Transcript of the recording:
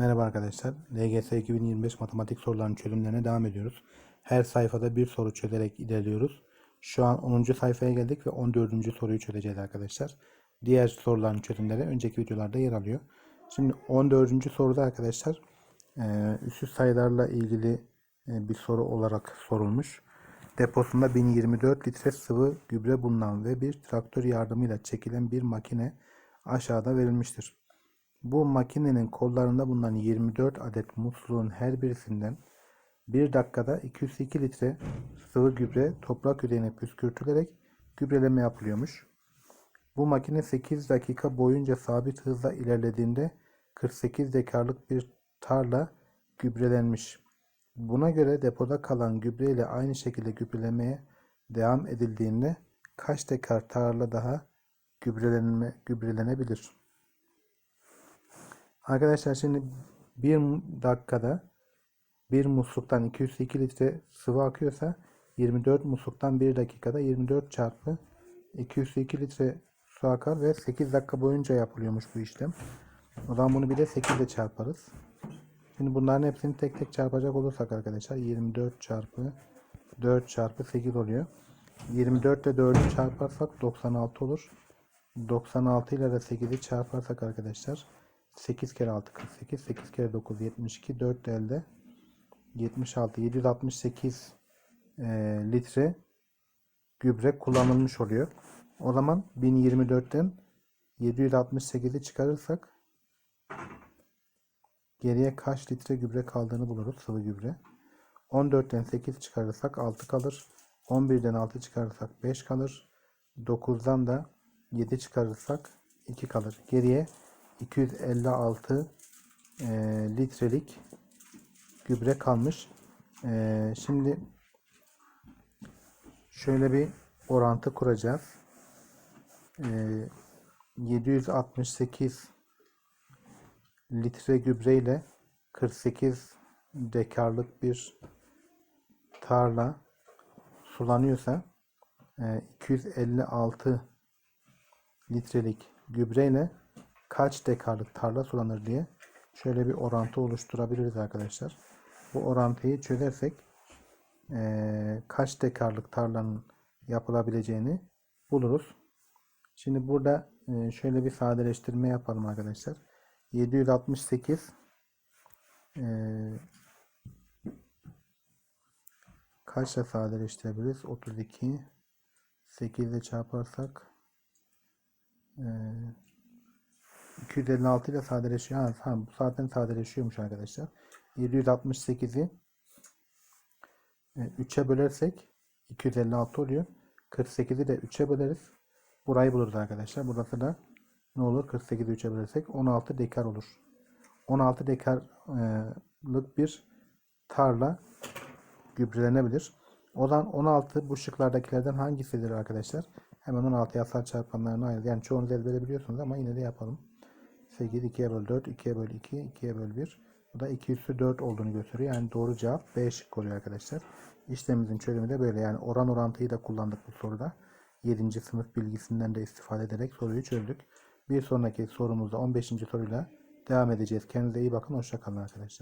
Merhaba arkadaşlar. LGS 2025 matematik sorularının çözümlerine devam ediyoruz. Her sayfada bir soru çözerek ilerliyoruz. Şu an 10. sayfaya geldik ve 14. soruyu çözeceğiz arkadaşlar. Diğer soruların çözümleri önceki videolarda yer alıyor. Şimdi 14. soruda arkadaşlar e, üssüz sayılarla ilgili e, bir soru olarak sorulmuş. Deposunda 1024 litre sıvı gübre bulunan ve bir traktör yardımıyla çekilen bir makine aşağıda verilmiştir. Bu makinenin kollarında bulunan 24 adet musluğun her birisinden 1 dakikada 202 litre sıvı gübre toprak yüzeyine püskürtülerek gübreleme yapılıyormuş. Bu makine 8 dakika boyunca sabit hızla ilerlediğinde 48 dekarlık bir tarla gübrelenmiş. Buna göre depoda kalan gübre ile aynı şekilde gübrelemeye devam edildiğinde kaç dekar tarla daha gübrelenme, gübrelenebilir? Arkadaşlar şimdi bir dakikada bir musluktan 202 litre sıvı akıyorsa 24 musluktan 1 dakikada 24 çarpı 202 litre su akar ve 8 dakika boyunca yapılıyormuş bu işlem. O zaman bunu bir de 8 ile çarparız. Şimdi bunların hepsini tek tek çarpacak olursak arkadaşlar 24 çarpı 4 çarpı 8 oluyor. 24 ile 4'ü çarparsak 96 olur. 96 ile de 8'i çarparsak arkadaşlar 8 kere 6 48 8 kere 9 72 4 de elde 76 768 e, litre gübre kullanılmış oluyor. O zaman 1024'ten 768'i çıkarırsak geriye kaç litre gübre kaldığını buluruz sıvı gübre. 14'ten 8 çıkarırsak 6 kalır. 11'den 6 çıkarırsak 5 kalır. 9'dan da 7 çıkarırsak 2 kalır. Geriye 256 e, litrelik gübre kalmış. E, şimdi şöyle bir orantı kuracağız. E, 768 litre gübre ile 48 dekarlık bir tarla sulanıyorsa e, 256 litrelik gübreyle kaç dekarlık tarla sulanır diye şöyle bir orantı oluşturabiliriz arkadaşlar. Bu orantıyı çözersek e, kaç dekarlık tarlanın yapılabileceğini buluruz. Şimdi burada e, şöyle bir sadeleştirme yapalım arkadaşlar. 768 e, kaçla sadeleştirebiliriz? 32 8 ile çarparsak 256 ile sadeleşiyor. Ha, tamam, bu zaten sadeleşiyormuş arkadaşlar. 768'i 3'e bölersek 256 oluyor. 48'i de 3'e böleriz. Burayı buluruz arkadaşlar. Burası da ne olur? 48'i 3'e bölersek 16 dekar olur. 16 dekarlık bir tarla gübrelenebilir. O zaman 16 bu şıklardakilerden hangisidir arkadaşlar? Hemen 16 yasal çarpanlarına ayır. Yani çoğunuz ezbere biliyorsunuz ama yine de yapalım. 8 2'ye böl 4, 2'ye böl 2, 2'ye böl 1. Bu da 2 üssü 4 olduğunu gösteriyor. Yani doğru cevap B şık oluyor arkadaşlar. İşlemimizin çözümü de böyle. Yani oran orantıyı da kullandık bu soruda. 7. sınıf bilgisinden de istifade ederek soruyu çözdük. Bir sonraki sorumuzda 15. soruyla devam edeceğiz. Kendinize iyi bakın. Hoşçakalın arkadaşlar.